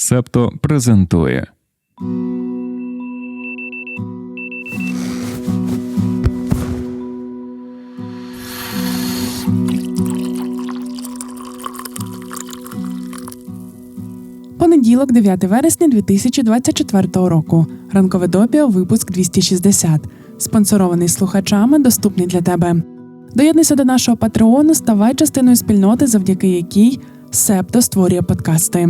Септо презентує. Понеділок, 9 вересня 2024 року. Ранкове допіо, випуск 260. Спонсорований слухачами, доступний для тебе. Доєднуйся до нашого патреону, ставай частиною спільноти, завдяки якій Септо створює подкасти.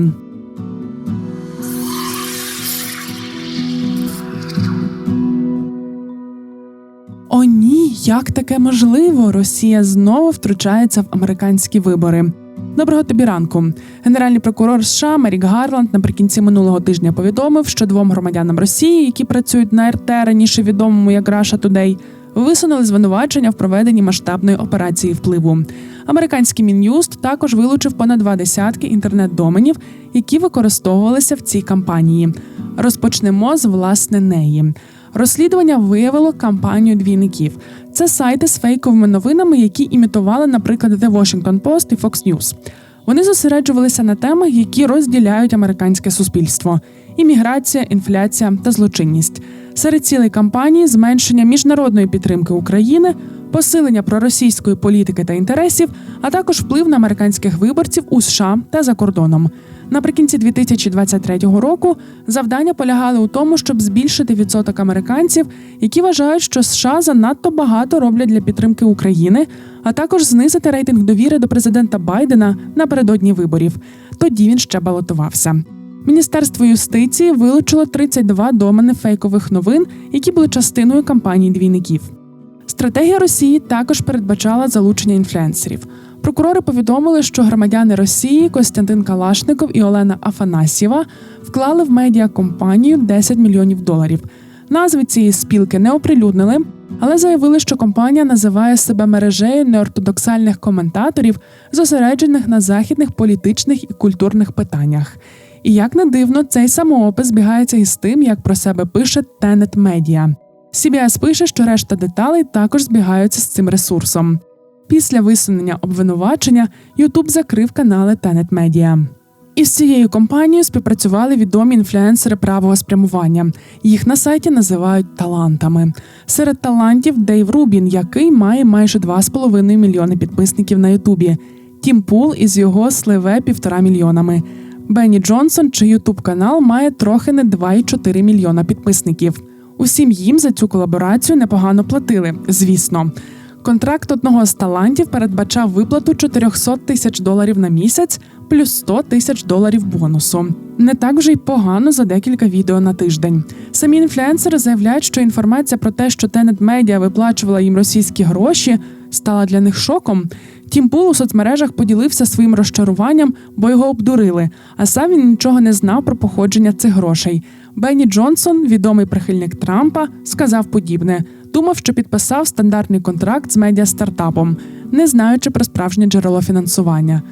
О, ні, як таке можливо? Росія знову втручається в американські вибори. Доброго тобі ранку. Генеральний прокурор США Мерік Гарланд наприкінці минулого тижня повідомив, що двом громадянам Росії, які працюють на РТ, раніше відомому як Russia Today, висунули звинувачення в проведенні масштабної операції впливу. Американський мін'юст також вилучив понад два десятки інтернет-доменів, які використовувалися в цій кампанії. Розпочнемо з власне неї. Розслідування виявило кампанію двійників. Це сайти з фейковими новинами, які імітували, наприклад, The Washington Post і Fox News. Вони зосереджувалися на темах, які розділяють американське суспільство: імміграція, інфляція та злочинність. Серед цілей кампанії зменшення міжнародної підтримки України, посилення проросійської політики та інтересів, а також вплив на американських виборців у США та за кордоном. Наприкінці 2023 року завдання полягали у тому, щоб збільшити відсоток американців, які вважають, що США занадто багато роблять для підтримки України, а також знизити рейтинг довіри до президента Байдена напередодні виборів. Тоді він ще балотувався. Міністерство юстиції вилучило 32 домени фейкових новин, які були частиною кампанії двійників. Стратегія Росії також передбачала залучення інфлюенсерів. Прокурори повідомили, що громадяни Росії Костянтин Калашников і Олена Афанасьєва вклали в медіакомпанію 10 мільйонів доларів. Назви цієї спілки не оприлюднили, але заявили, що компанія називає себе мережею неортодоксальних коментаторів, зосереджених на західних політичних і культурних питаннях. І як не дивно, цей самоопис збігається із тим, як про себе пише Tenet Media. CBS пише, що решта деталей також збігаються з цим ресурсом. Після висунення обвинувачення Ютуб закрив канали Tenet Media. Із цією компанією співпрацювали відомі інфлюенсери правого спрямування. Їх на сайті називають талантами. Серед талантів Дейв Рубін, який має майже 2,5 мільйони підписників на Ютубі. Тім Пул із його сливе півтора мільйонами. Бенні Джонсон, чий ютуб канал має трохи не 2,4 мільйона підписників. Усім їм за цю колаборацію непогано платили, звісно. Контракт одного з талантів передбачав виплату 400 тисяч доларів на місяць плюс 100 тисяч доларів бонусу. Не так вже й погано за декілька відео на тиждень. Самі інфлюенсери заявляють, що інформація про те, що Тенет Медіа виплачувала їм російські гроші, стала для них шоком. Тім Пул у соцмережах поділився своїм розчаруванням, бо його обдурили. А сам він нічого не знав про походження цих грошей. Бенні Джонсон, відомий прихильник Трампа, сказав подібне. Думав, що підписав стандартний контракт з медіастартапом, не знаючи про справжнє джерело фінансування.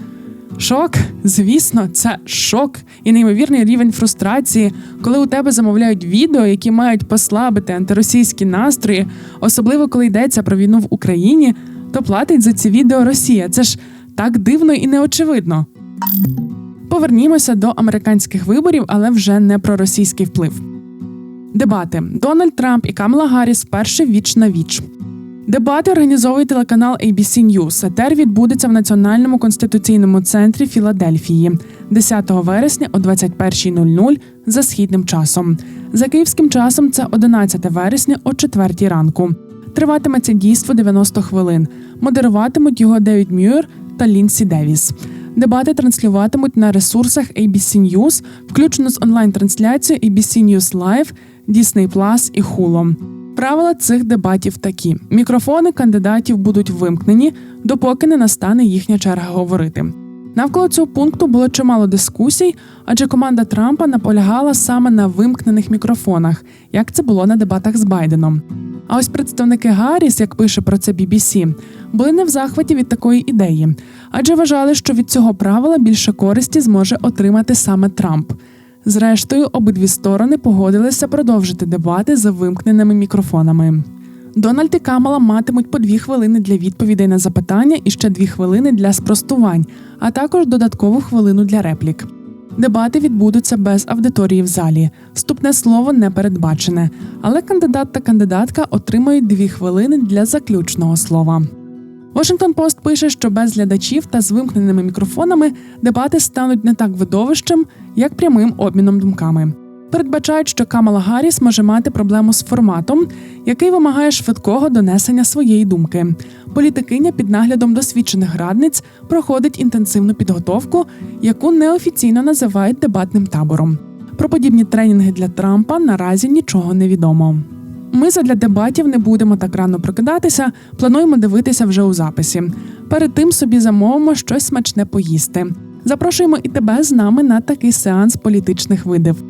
Шок, звісно, це шок і неймовірний рівень фрустрації, коли у тебе замовляють відео, які мають послабити антиросійські настрої, особливо коли йдеться про війну в Україні, то платить за ці відео Росія. Це ж так дивно і неочевидно. Повернімося до американських виборів, але вже не про російський вплив. Дебати Дональд Трамп і Камала Гарріс вперше віч на віч. Дебати організовує телеканал ABC News. Етер відбудеться в Національному конституційному центрі Філадельфії 10 вересня о 21.00 за східним часом. За київським часом це 11 вересня о 4 ранку. Триватиме це дійство 90 хвилин. Модеруватимуть його Девід Мюр та Лінсі Девіс. Дебати транслюватимуть на ресурсах ABC News, включно з онлайн-трансляцією ABC News Live, Disney Plus і Hulu. Правила цих дебатів такі: мікрофони кандидатів будуть вимкнені, допоки не настане їхня черга говорити. Навколо цього пункту було чимало дискусій, адже команда Трампа наполягала саме на вимкнених мікрофонах, як це було на дебатах з Байденом. А ось представники Гарріс, як пише про це BBC, були не в захваті від такої ідеї, адже вважали, що від цього правила більше користі зможе отримати саме Трамп. Зрештою, обидві сторони погодилися продовжити дебати за вимкненими мікрофонами. Дональд і Камала матимуть по дві хвилини для відповідей на запитання і ще дві хвилини для спростувань, а також додаткову хвилину для реплік. Дебати відбудуться без аудиторії в залі. Вступне слово не передбачене, але кандидат та кандидатка отримають дві хвилини для заключного слова. Washington Post пише, що без глядачів та з вимкненими мікрофонами дебати стануть не так видовищем, як прямим обміном думками. Передбачають, що Камала Гарріс може мати проблему з форматом, який вимагає швидкого донесення своєї думки. Політикиня під наглядом досвідчених радниць проходить інтенсивну підготовку, яку неофіційно називають дебатним табором. Про подібні тренінги для Трампа наразі нічого не відомо. Ми задля дебатів не будемо так рано прокидатися, плануємо дивитися вже у записі. Перед тим собі замовимо щось смачне поїсти. Запрошуємо і тебе з нами на такий сеанс політичних видів.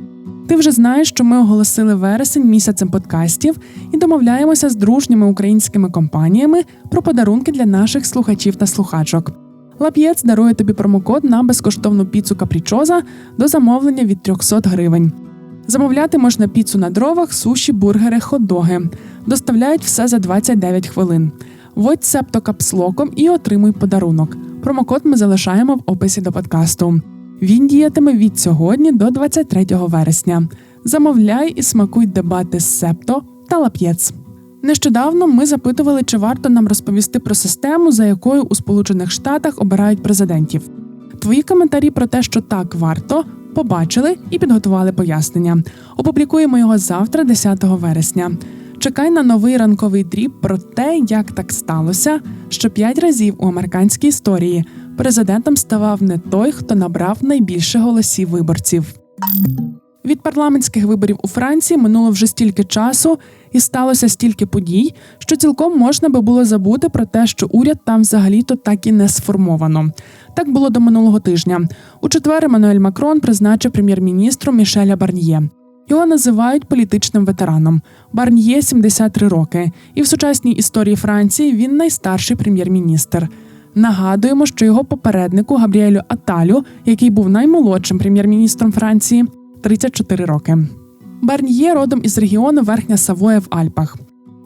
Ти вже знаєш, що ми оголосили вересень місяцем подкастів і домовляємося з дружніми українськими компаніями про подарунки для наших слухачів та слухачок. Лап'єц дарує тобі промокод на безкоштовну піцу капрічоза до замовлення від 300 гривень. Замовляти можна піцу на дровах, суші, бургери, хот-доги. Доставляють все за 29 хвилин. Вводь септо капслоком і отримуй подарунок. Промокод ми залишаємо в описі до подкасту. Він діятиме від сьогодні до 23 вересня. Замовляй і смакуй дебати з септо та лап'єц. Нещодавно ми запитували, чи варто нам розповісти про систему, за якою у Сполучених Штатах обирають президентів. Твої коментарі про те, що так варто, побачили і підготували пояснення. Опублікуємо його завтра, 10 вересня. Чекай на новий ранковий дріб про те, як так сталося, що п'ять разів у американській історії президентом ставав не той, хто набрав найбільше голосів виборців. Від парламентських виборів у Франції минуло вже стільки часу і сталося стільки подій, що цілком можна би було забути про те, що уряд там взагалі-то так і не сформовано. Так було до минулого тижня. У четвер Еммануель Макрон призначив прем'єр-міністром Мішеля Барньє. Його називають політичним ветераном. Барньє 73 роки, і в сучасній історії Франції він найстарший прем'єр-міністр. Нагадуємо, що його попереднику Габріелю Аталю, який був наймолодшим прем'єр-міністром Франції, 34 роки. Барньє родом із регіону Верхня Савоя в Альпах.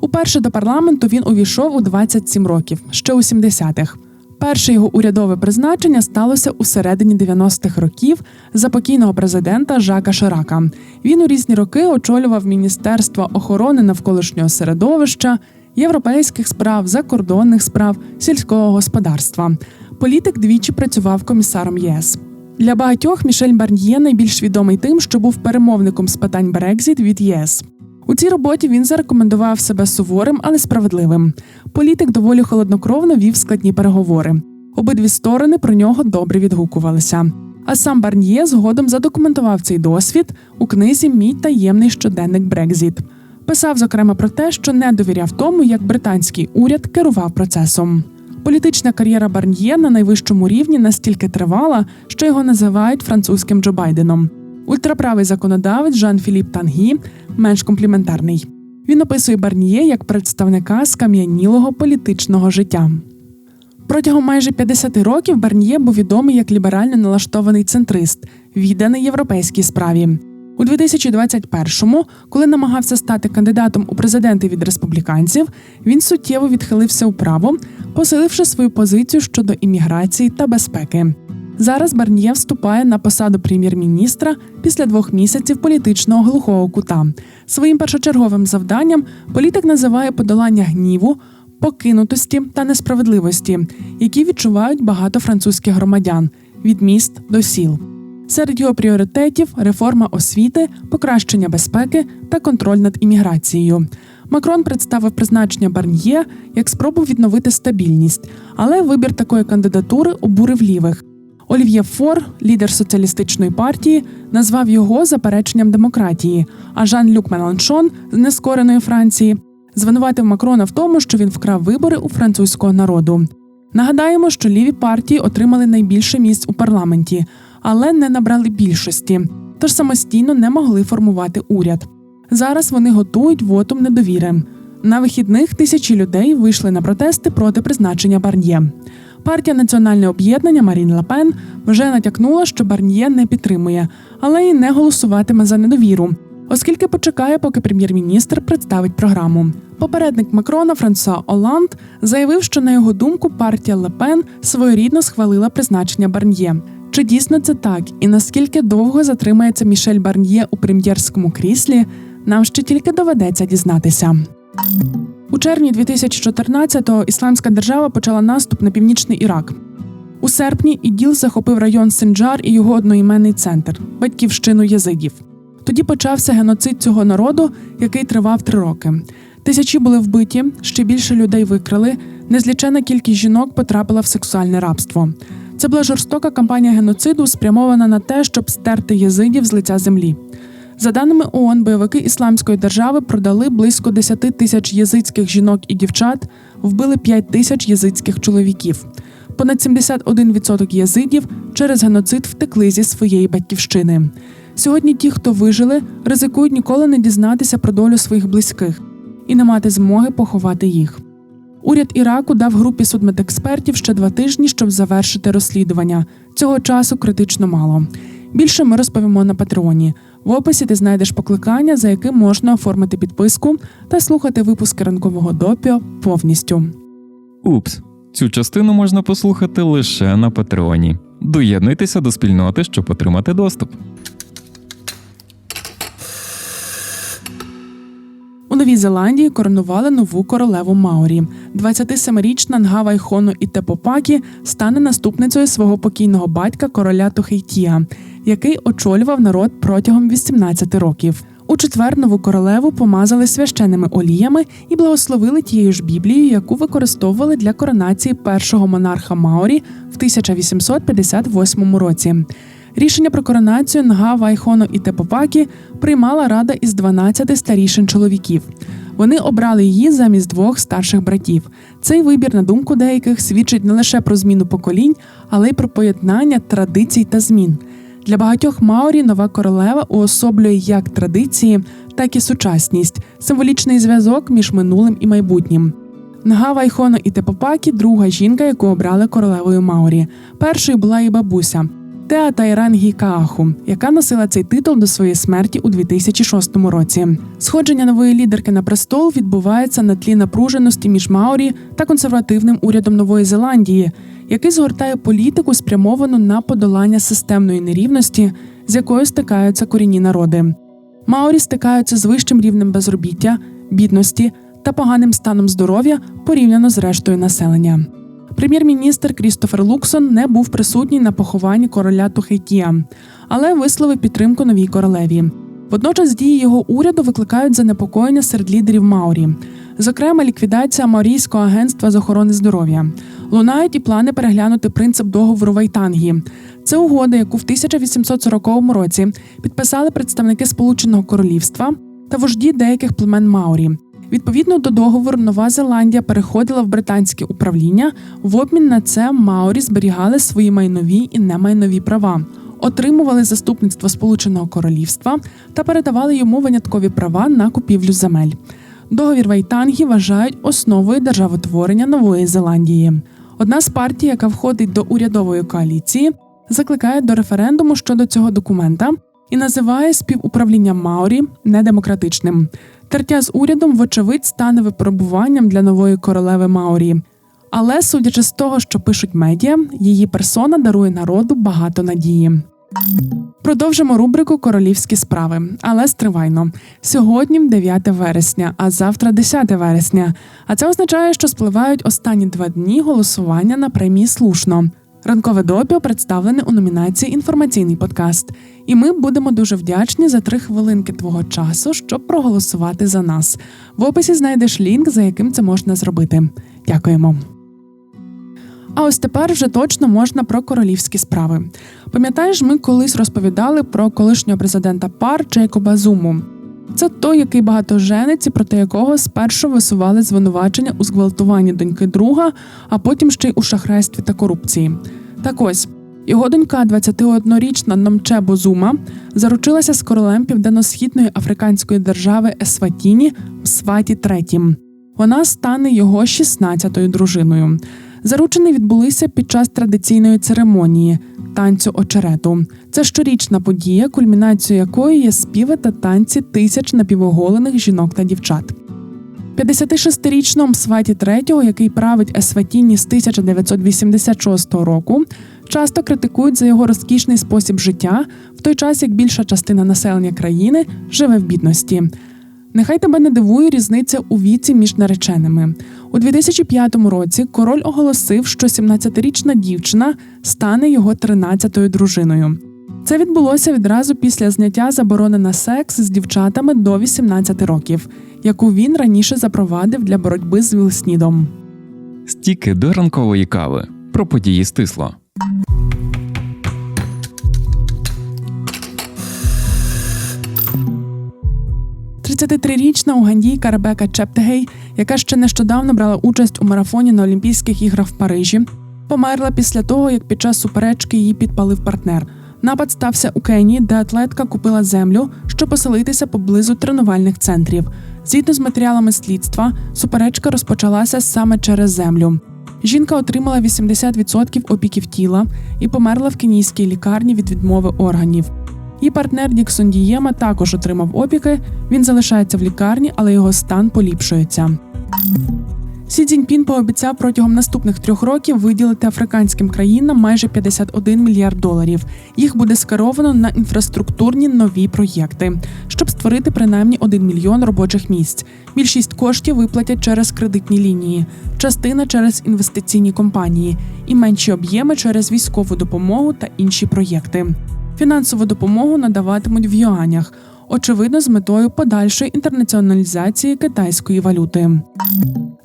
Уперше до парламенту він увійшов у 27 років, ще у 70-х. Перше його урядове призначення сталося у середині 90-х років за покійного президента Жака Ширака. Він у різні роки очолював Міністерство охорони навколишнього середовища, європейських справ, закордонних справ, сільського господарства. Політик двічі працював комісаром ЄС. Для багатьох Мішель Барньє найбільш відомий тим, що був перемовником з питань Брекзіт від ЄС. У цій роботі він зарекомендував себе суворим, але справедливим. Політик доволі холоднокровно вів складні переговори. Обидві сторони про нього добре відгукувалися. А сам Барньє згодом задокументував цей досвід у книзі Мій таємний щоденник Брекзіт. Писав зокрема про те, що не довіряв тому, як британський уряд керував процесом. Політична кар'єра Барньє на найвищому рівні настільки тривала, що його називають французьким Джо Байденом. Ультраправий законодавець Жан Філіп Тангі менш компліментарний. Він описує Барньє як представника скам'янілого політичного життя. Протягом майже 50 років Барньє був відомий як ліберально налаштований центрист, відданий європейській справі. У 2021-му, коли намагався стати кандидатом у президенти від республіканців, він суттєво відхилився вправо, посиливши свою позицію щодо імміграції та безпеки. Зараз Барньє вступає на посаду прем'єр-міністра після двох місяців політичного глухого кута. Своїм першочерговим завданням політик називає подолання гніву, покинутості та несправедливості, які відчувають багато французьких громадян від міст до сіл. Серед його пріоритетів реформа освіти, покращення безпеки та контроль над імміграцією. Макрон представив призначення Барньє як спробу відновити стабільність, але вибір такої кандидатури обурив лівих. Олів'є Фор, лідер соціалістичної партії, назвав його запереченням демократії. А Жан-Люк Меланшон з нескореної Франції звинуватив Макрона в тому, що він вкрав вибори у французького народу. Нагадаємо, що ліві партії отримали найбільше місць у парламенті, але не набрали більшості, тож самостійно не могли формувати уряд. Зараз вони готують вотум недовіри. На вихідних тисячі людей вийшли на протести проти призначення Барньє. Партія Національне об'єднання Марін Лапен вже натякнула, що Барньє не підтримує, але й не голосуватиме за недовіру, оскільки почекає, поки прем'єр-міністр представить програму. Попередник Макрона Франсуа Оланд заявив, що на його думку партія Лепен своєрідно схвалила призначення Барньє. Чи дійсно це так, і наскільки довго затримається Мішель Барньє у прем'єрському кріслі, нам ще тільки доведеться дізнатися. У червні 2014-го Ісламська держава почала наступ на північний Ірак. У серпні іділ захопив район Синджар і його одноіменний центр батьківщину єзидів. Тоді почався геноцид цього народу, який тривав три роки. Тисячі були вбиті, ще більше людей викрали. Незлічена кількість жінок потрапила в сексуальне рабство. Це була жорстока кампанія геноциду, спрямована на те, щоб стерти єзидів з лиця землі. За даними ООН, бойовики ісламської держави продали близько 10 тисяч єзидських жінок і дівчат, вбили 5 тисяч єзидських чоловіків. Понад 71% єзидів через геноцид втекли зі своєї батьківщини. Сьогодні ті, хто вижили, ризикують ніколи не дізнатися про долю своїх близьких і не мати змоги поховати їх. Уряд Іраку дав групі судмедекспертів ще два тижні, щоб завершити розслідування. Цього часу критично мало. Більше ми розповімо на Патреоні. В описі ти знайдеш покликання, за яким можна оформити підписку та слухати випуски ранкового допіо повністю. Упс, цю частину можна послухати лише на Патреоні. Доєднуйтеся до спільноти, щоб отримати доступ. У Новій Зеландії коронували нову королеву Маорі. 27-річна Нгава Іхону Ітепопакі стане наступницею свого покійного батька короля Тухейтія, який очолював народ протягом 18 років. У четвер нову королеву помазали священними оліями і благословили тією ж Біблією, яку використовували для коронації першого монарха Маорі в 1858 році. Рішення про коронацію Нга Вайхоно і Тепопакі приймала рада із 12 старішин чоловіків. Вони обрали її замість двох старших братів. Цей вибір, на думку деяких, свідчить не лише про зміну поколінь, але й про поєднання традицій та змін. Для багатьох Маорі нова королева уособлює як традиції, так і сучасність, символічний зв'язок між минулим і майбутнім. Нга Вайхоно і Тепопакі друга жінка, яку обрали королевою Маорі. Першою була і бабуся. Теа Тайрангі Кааху, яка носила цей титул до своєї смерті у 2006 році. Сходження нової лідерки на престол відбувається на тлі напруженості між Маорі та консервативним урядом Нової Зеландії, який згортає політику, спрямовану на подолання системної нерівності, з якою стикаються корінні народи. Маорі стикаються з вищим рівнем безробіття, бідності та поганим станом здоров'я порівняно з рештою населення. Прем'єр-міністр Крістофер Луксон не був присутній на похованні короля Тухейтія, але висловив підтримку новій королеві. Водночас дії його уряду викликають занепокоєння серед лідерів Маурі, зокрема, ліквідація Маорійського агентства з охорони здоров'я. Лунають і плани переглянути принцип договору Вайтангі. Це угода, яку в 1840 році підписали представники Сполученого Королівства та вожді деяких племен Маурі. Відповідно до договору, Нова Зеландія переходила в британське управління. В обмін на це Маорі зберігали свої майнові і немайнові права, отримували заступництво Сполученого Королівства та передавали йому виняткові права на купівлю земель. Договір Вайтангі вважають основою державотворення Нової Зеландії. Одна з партій, яка входить до урядової коаліції, закликає до референдуму щодо цього документа і називає співуправління Маорі недемократичним. Тертя з урядом, вочевидь, стане випробуванням для нової королеви Маорі. Але, судячи з того, що пишуть медіа, її персона дарує народу багато надії. Продовжимо рубрику Королівські справи, але стривайно. Сьогодні 9 вересня, а завтра 10 вересня. А це означає, що спливають останні два дні голосування на премії слушно. Ранкове допіо представлене у номінації Інформаційний подкаст. І ми будемо дуже вдячні за три хвилинки твого часу, щоб проголосувати за нас. В описі знайдеш лінк, за яким це можна зробити. Дякуємо. А ось тепер вже точно можна про королівські справи. Пам'ятаєш, ми колись розповідали про колишнього президента пар Джейкоба Зуму. Це той, який багатоженець, і проти якого спершу висували звинувачення у зґвалтуванні доньки друга, а потім ще й у шахрайстві та корупції. Так ось його донька, 21-річна Номче Бозума, заручилася з королем південно-східної африканської держави Есватіні в Сваті III. Вона стане його 16-ю дружиною. Заручини відбулися під час традиційної церемонії танцю очерету. Це щорічна подія, кульмінацією якої є співи та танці тисяч напівоголених жінок та дівчат. 56-річному Мсваті III, який править Есватіні з 1986 року, часто критикують за його розкішний спосіб життя, в той час як більша частина населення країни живе в бідності. Нехай тебе не дивує різниця у віці між нареченими. У 2005 році король оголосив, що 17-річна дівчина стане його 13-ю дружиною. Це відбулося відразу після зняття заборони на секс з дівчатами до 18 років, яку він раніше запровадив для боротьби з Вілснідом. Стіки до ранкової кави. Про події стисло. – 33-річна угандійка Ребека Чептегей, яка ще нещодавно брала участь у марафоні на Олімпійських іграх в Парижі, померла після того, як під час суперечки її підпалив партнер. Напад стався у Кенії, де атлетка купила землю, щоб поселитися поблизу тренувальних центрів. Згідно з матеріалами слідства, суперечка розпочалася саме через землю. Жінка отримала 80% опіків тіла і померла в кенійській лікарні від відмови органів. Її партнер Діксон Дієма також отримав опіки. Він залишається в лікарні, але його стан поліпшується. Сі Цзіньпін пообіцяв протягом наступних трьох років виділити африканським країнам майже 51 мільярд доларів. Їх буде скеровано на інфраструктурні нові проєкти, щоб створити принаймні 1 мільйон робочих місць. Більшість коштів виплатять через кредитні лінії, частина через інвестиційні компанії і менші об'єми через військову допомогу та інші проєкти. Фінансову допомогу надаватимуть в юанях, очевидно, з метою подальшої інтернаціоналізації китайської валюти.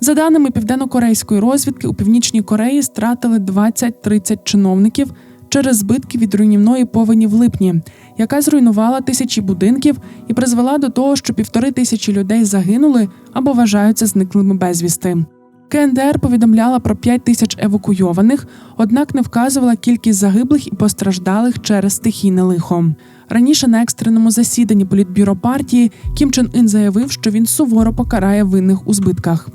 За даними південно-корейської розвідки, у північній Кореї стратили 20-30 чиновників через збитки від руйнівної повені в липні, яка зруйнувала тисячі будинків і призвела до того, що півтори тисячі людей загинули або вважаються зниклими безвісти. КНДР повідомляла про 5 тисяч евакуйованих, однак не вказувала кількість загиблих і постраждалих через стихійне лихо. Раніше на екстреному засіданні політбюро партії Кім Чен Ін заявив, що він суворо покарає винних у збитках.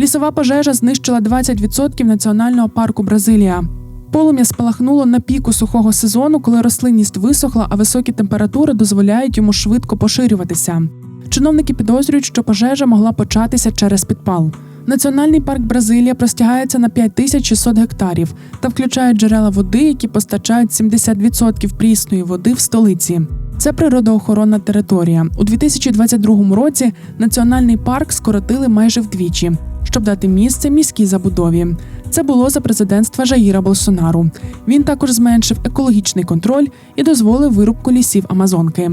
Лісова пожежа знищила 20% національного парку Бразилія. Полум'я спалахнуло на піку сухого сезону, коли рослинність висохла, а високі температури дозволяють йому швидко поширюватися. Чиновники підозрюють, що пожежа могла початися через підпал. Національний парк Бразилія простягається на 5600 гектарів та включає джерела води, які постачають 70% прісної води в столиці. Це природоохоронна територія. У 2022 році національний парк скоротили майже вдвічі, щоб дати місце міській забудові. Це було за президентства Жаїра Болсонару. Він також зменшив екологічний контроль і дозволив вирубку лісів Амазонки.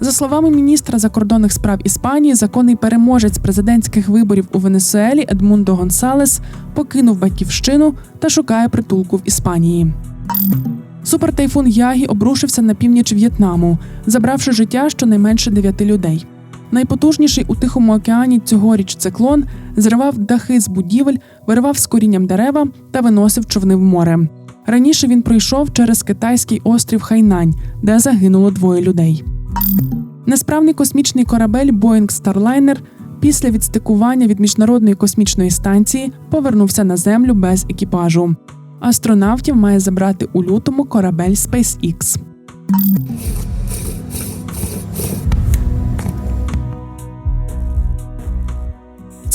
За словами міністра закордонних справ Іспанії, законний переможець президентських виборів у Венесуелі Едмундо Гонсалес покинув батьківщину та шукає притулку в Іспанії. Супертайфун Ягі обрушився на північ В'єтнаму, забравши життя щонайменше дев'яти людей. Найпотужніший у Тихому океані цьогоріч циклон зривав дахи з будівель, виривав з корінням дерева та виносив човни в море. Раніше він пройшов через китайський острів Хайнань, де загинуло двоє людей. Несправний космічний корабель Boeing Starliner після відстикування від міжнародної космічної станції повернувся на землю без екіпажу. Астронавтів має забрати у лютому корабель SpaceX.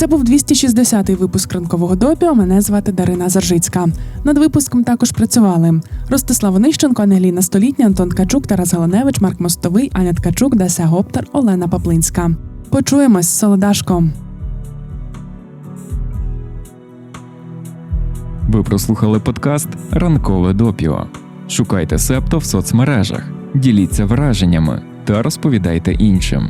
Це був 260-й випуск ранкового допіо. Мене звати Дарина Заржицька. Над випуском також працювали Ростислав Онищенко, Ангеліна Столітня, Антон Ткачук, Тарас Галаневич, Марк Мостовий, Аня Ткачук, Деся Гоптер, Олена Паплинська. Почуємось, Солодашко. Ви прослухали подкаст Ранкове допіо. Шукайте Септо в соцмережах, діліться враженнями та розповідайте іншим.